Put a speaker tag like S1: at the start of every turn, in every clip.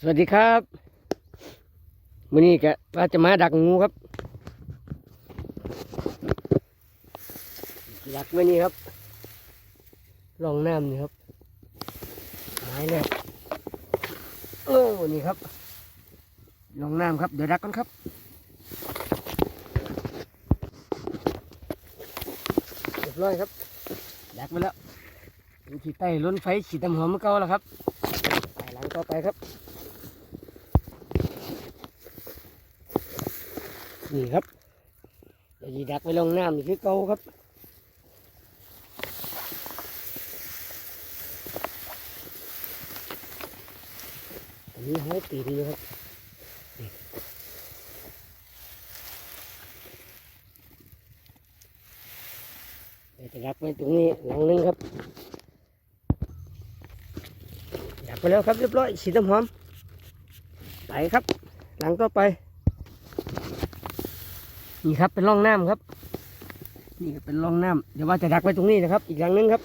S1: สวัสดีครับวันนี้ก็ว่าจะมาดักงูครับ ดักไว้นี่ครับลองน้ำนี่ครับไม้เนี่ยโอ้นี่ครับลองน้ำครับเดี๋ยวดักกันครับเรียบร้อยครับดักไปแล้วเป็นขีดใต้ล้นไฟฉีดน้ำหอมเมื่อเก่าแล้วครับไปหลังต่อไปครับ นี่ครับเดี๋ยวจีดักไปลงน้ำนี่คือเก่าครับอันนี้ให้ตีดีครับเดี๋ยวจะดักไว้ตรงนี้หลังนึงครับดักไปแล้วครับเรียบร้อยสีน้ำหอมไปครับ หลังต่อไป นี่ครับเป็นร่องน้ำครับ นี่ก็เป็นร่องน้ำเดี๋ยวว่าจะดักไว้ตรงนี้นะครับ อีกอย่างหนึงครับ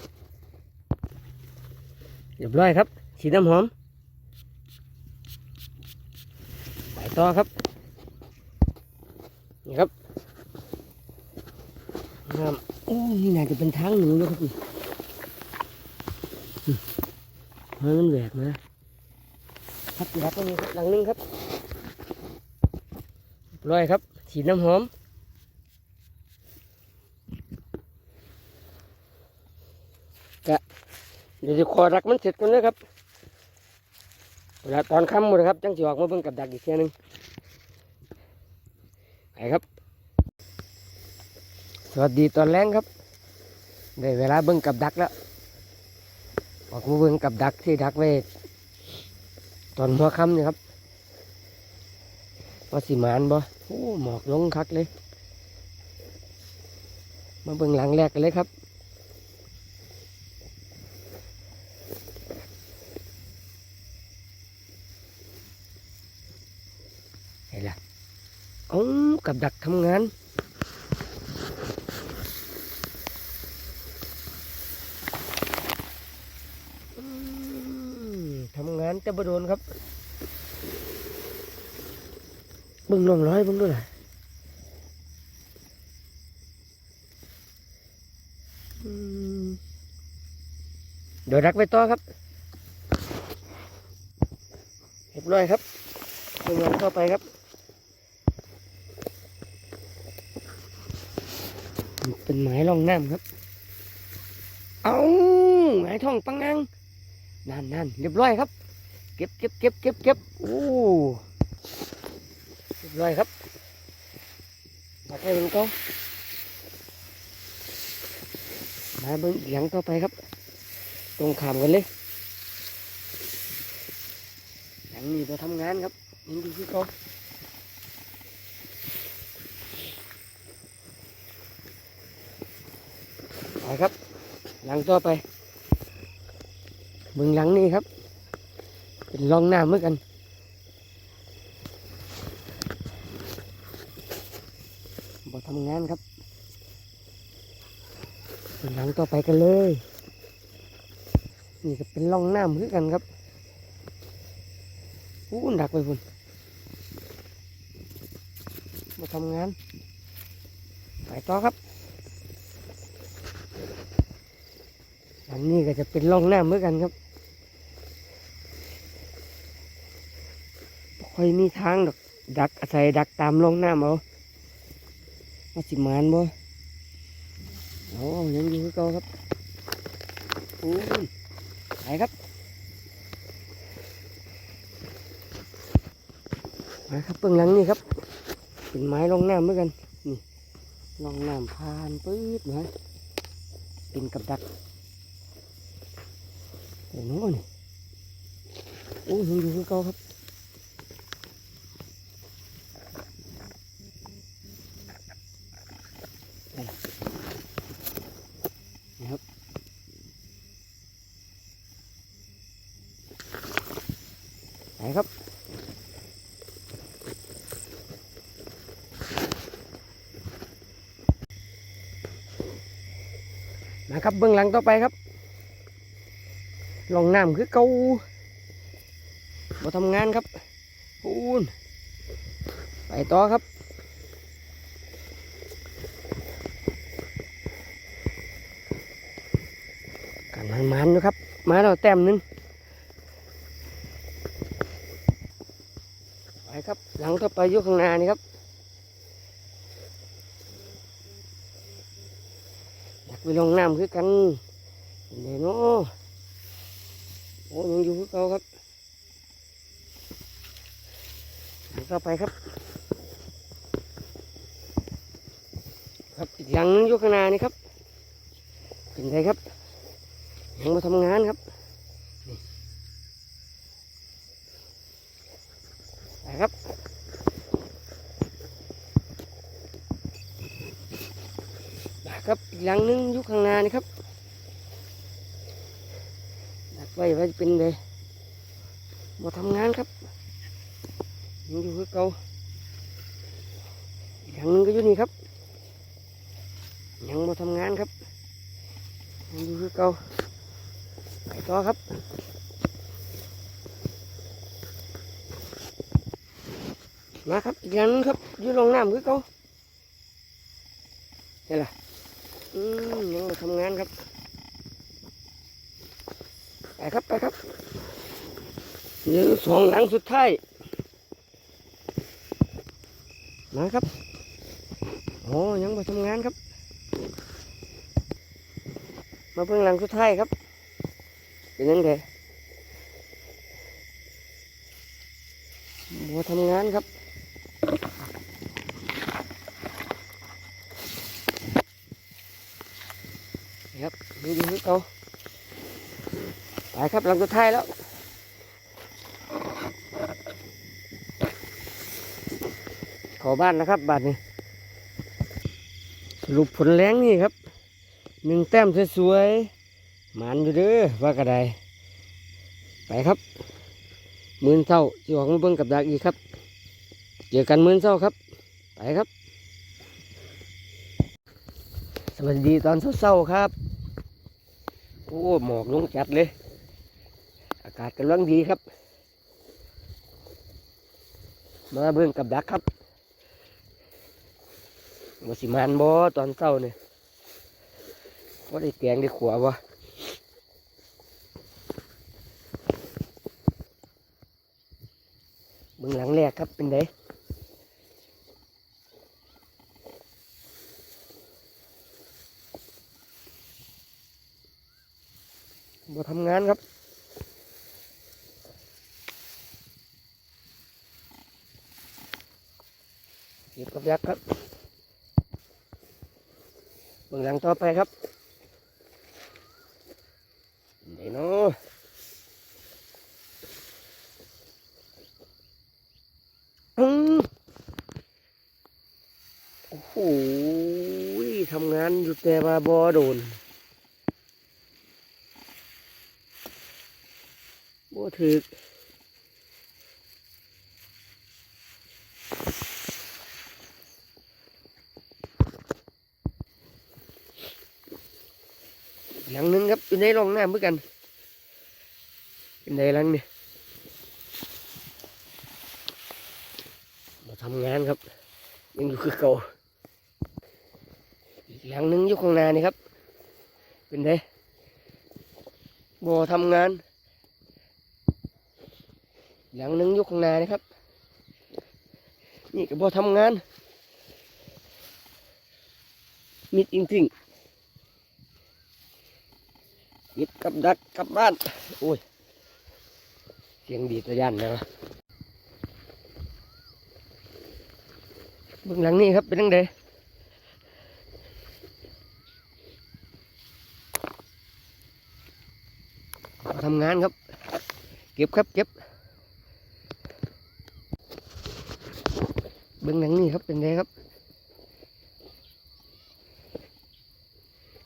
S1: เรียบร้อยครับสีน้ำหอมไปต่อครับนี่ครับน้ำโอ้นี่น่าจะเป็นทางหนูเลยครับนี่เฮ้ยมันแหวกมาครับดักไว้นี่ครับหลังนึงครับเรียบร้อยครับสีดน้ำหอม เดี๋ยวจะขอรักมันเสร็จก่อนนะครับเวลาตอนค่ำหมดครับจังสิออกมาเบิ่งกับดักอีกเทีนึงไปครับ สวัสดีตอนแรงครับได้เวลาเบิ่งกับดักแล้วออกมาเบิ่งกับดักที่ดักไว้ตอนหัวค่ำนี่ครับว่าสิหมานบ่โอ้หมอกลงคักเลย มาเบิ่งหลังแรกกันเลยครับ เห็นละอ๋อ กับดักทำงาน ทำงานแต่บ่โดนครับ บึงลองร้อยบึงด้วยล่ะอืมเดี๋ยวรักไปต่อครับเรียบร้อยครับทำงานต่อไปครับ เป็นไม้รองน้ำครับ เอาไม้ท่องปังงังนั่นนั่นเรียบร้อยครับ เก็บเก็บเก็บเก็บเก็บโอ้เรียบร้อยครับมาไปเบิ่งก็มาเบิ่งอีกหลังต่อไปครับ ตรงขามกันเลยหลังนี้เราทำงานครับยังดีที่เขา ไป ครับ หลังต่อไปเบึงหลังนี้ครับ เป็นร่องน้ำเหมือนกันบ่ทำงานครับเบิ่งหลังต่อไปกันเลย นี่ก็เป็นร่องน้ำเหมือนกันครับอู้ดักไปพุ่นบ่ทำงานไปต่อครับ อันนี้ก็จะเป็นร่องน้ำเหมือนกันครับค่อยมีทางดอกดักอาศัยดักตามร่องน้ำเอามาสิมานบ่โอ้ยังอยู่คือเก่าครับอู้ยไปครับมาครับเบื้องหลังนี่ครับ เป็นไม้ร่องน้ำเหมือนกันนี่ร่องน้ำผ่านปื๊ดนะเป็นกับดัก โอ้โหนี่โอ้ยยังอยู่คือเก่าครับนี่นี่ครับไหนครับมาครับเบื้องหลังต่อไปครับ ลองน้ำคือเก่ามาทำงานครับปูนไปต่อครับกันมันมันๆอยู่ครับ มาเราแต้มนึงไปครับ หลังต่อไปอยู่ข้างหน้านี่ครับอยากไปลงน้ำคือกันเป็นไงเนาะ โอ้ยอยู่คือเก่าครับหลังต่อไปครับ ครับอีกหลังหนึงยู่ข้างหน้านี่ครับเป็นไงครับยังมาทำงานครับนี่ไปครับครับอีกหลังหนึงยู่ข้างหน้านี่ครับ ไว้ไว้เป็นเลยมาทำงานครับยังอยู่คือเก่าอีกหลังนึงก็อยู่นี่ครับ ยังมาทำงานครับยังอยู่คือเก่าไปต่อครับมาครับอีกอย่างนึงครับอยู่ลงน้ำคือเขาเห็นล่ะอืมยังมาทำงานครับ ไปครับไปครับเดี๋ยวสองหลังสุดท้ายมาครับโอ้ยังมาทำงานครับ มาเพิ่งหลังสุดท้ายครับเป็นยังไงมัวทำงานครับครับดูดูคือเก่า ครับหลังสุดท้ายแล้วขอบ้านนะครับบ้านนี้สรุปผลแรงนี่ครับหนึ่งแต้มสวยๆหมันอยู่เด้อว่ากระไดไปครับมื่นเศร้าจีออกมาเบิ่งกับดักอีกครับเจอกันมื่นเศร้าครับ ไปครับ สวัสดีตอนเศร้าๆครับ โอ้หมอกลงจัดเลย อากาศกำลังดีครับ มาเบิ่งกับดักครับมาสิมานบ่ตอนเศร้าเนี่ยว่าได้แกงได้ขวาวะเบื้องหลังแรกครับเป็นไดมาทำงานครับ กับยักษ์ครับเบื้องหลังต่อไปครับเดี๋ยวเนาะอืมโอ้โหทำงานอยู่แต่ว่าบอโดนบ่ถึกหลังหนึง ครับอยู่ในร่องน้ำเหมือนกันเป็นไงหลังนี่ยมาทำงานครับ ยังอยู่คือเก่าอีกหลังนึงอยู่ข้างหน้านี่ครับ เป็นไงบ่ทำงาน หลังนึงอยู่ข้างหน้านี่ครับ นี่ก็บ่ทำงานมิดจริงๆิบกับดักกับบ้าน โอ้ย เสียงดีดระยันนะเบื้องหลังนี่ครับ เป็นยังไงทำงานครับ เก็บครับเก็บเบื้องหลังนี่ครับเป็นไงครับ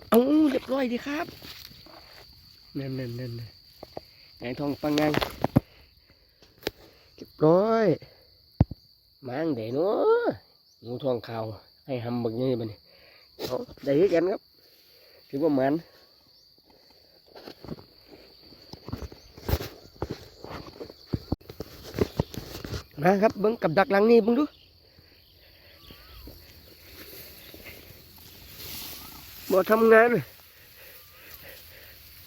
S1: เอาเรียบร้อยดีครับ นั่นนั่นนั่นนั่นไงทองปังงังเรียบร้อยมางเดนาะงูทองขาวให้หำบักนี่บัดนี้เอาได้กันครับถือว่ามันมาครับเบิ้งกับดักหลังนี่เบิ้งดูบ่ทำงานเลย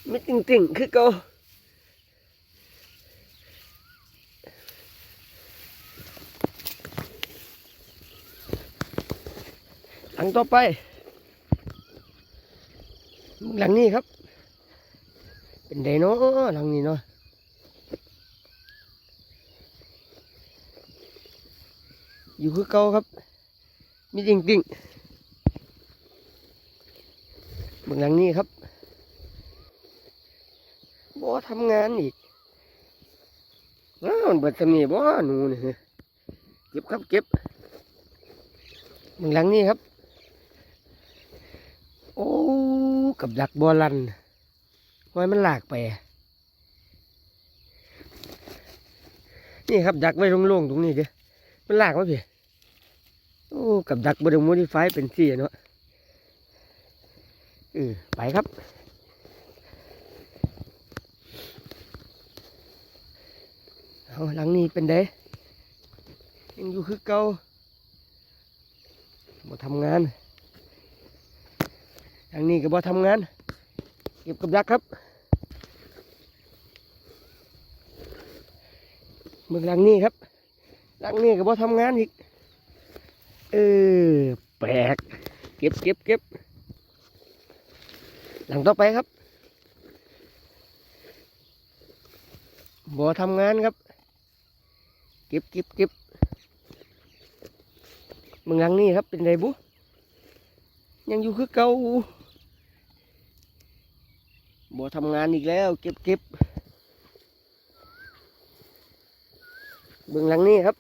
S1: ไม่จริงๆ คือเก่าหลังต่อไป หลังนี้ครับ เป็นไดโนหลังนี้เนาะอยู่คือเก่าครับ มีจริงๆเบื้องหลังนี้ครับ ทำงานอีกอ้าวมันเบิดทำนี่บ่หนูนี่เก็บครับเก็บเบื้องหลังนี้ครับ โอ้ กับดักบอลันไว้มันหลากไป นี่ครับดักไว้โล่งๆตรงนี้เด้อมันหลากมาพี่โอ้กับดักบไดโมดิฟายเป็นสี่เนาะเออไปครับ เอาหลังนี้เป็นเด้ยังอยู่คือเก่าบ่ทำงานทางนี้ก็บ่ทำงาน เก็บกับดักครับเมืองหลังนี้ครับหลังนี้ก็บ่ทำงานอีก เออ แปลก เก็บเก็บเก็บหลังต่อไปครับบ่ทำงานครับ เก็บเก็บเก็บเมืองหลังนี้ครับเป็นไรบุยังอยู่คือเก่าบ่ทำงานอีกแล้ว เก็บเก็บเบื้องหลังนี้ครับ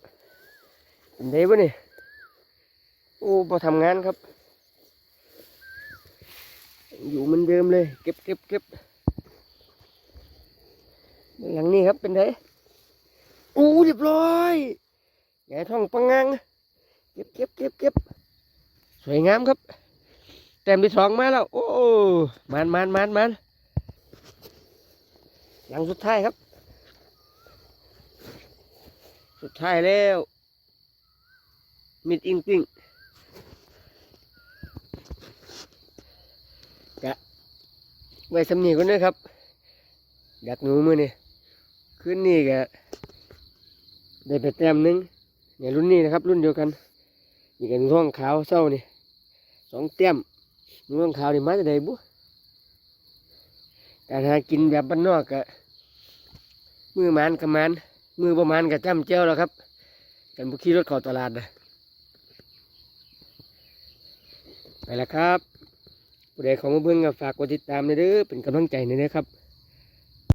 S1: เป็นไดบ่นี่โอ้บ่ทำงานครับ อยู่เหมือนเดิมเลย เก็บเก็บเก็บเบื้องหลังนี้ครับเป็นไดโอู้เรียบร้อยแหงท้องปังงังเก็บเก็บเก็บเก็บสวยงามครับ แต้มที่สองมาแล้ว โอ้มันมันมันมันหลังสุดท้ายครับ สุดท้ายแล้วมิดอิงติงกะไว้สำนีก่อนด้วยครับดักหนูมือนี่ขึ้นนี่กะ ได้ไปแต้มหนึงเนี่ยรุ่นนี้นะครับ รุ่นเดียวกันนี่กันท้องขาวเศร้านี่สองแต้มเมืองขาวนี่มาจากไหนบุการหากินแบบบ้านนอกกะมือมันกับมันมือประมาณกับจ้ำเจ้าแล้วครับกันบุขี่รถเข้าตลาดนะไปแล้วครับผู้ใดของเบิ่งก็ฝากกดติดตามหน่อยเด้อเป็นกำลังใจหน่อยนะครับ